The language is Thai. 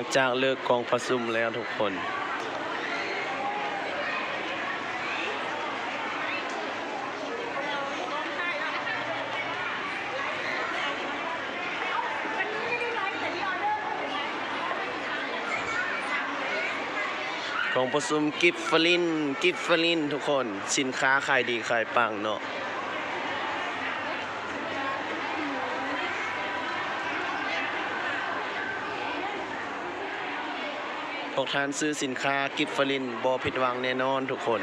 หลังจากเลิกกองประชุมแล้วทุกคน กองประชุมกิฟฟลิน กิฟฟลินทุกคน สินค้าขายดีขายปังเนาะ พวกท่านซื้อสินค้ากิฟฟลินบอผิดหวังแน่นอนทุกคน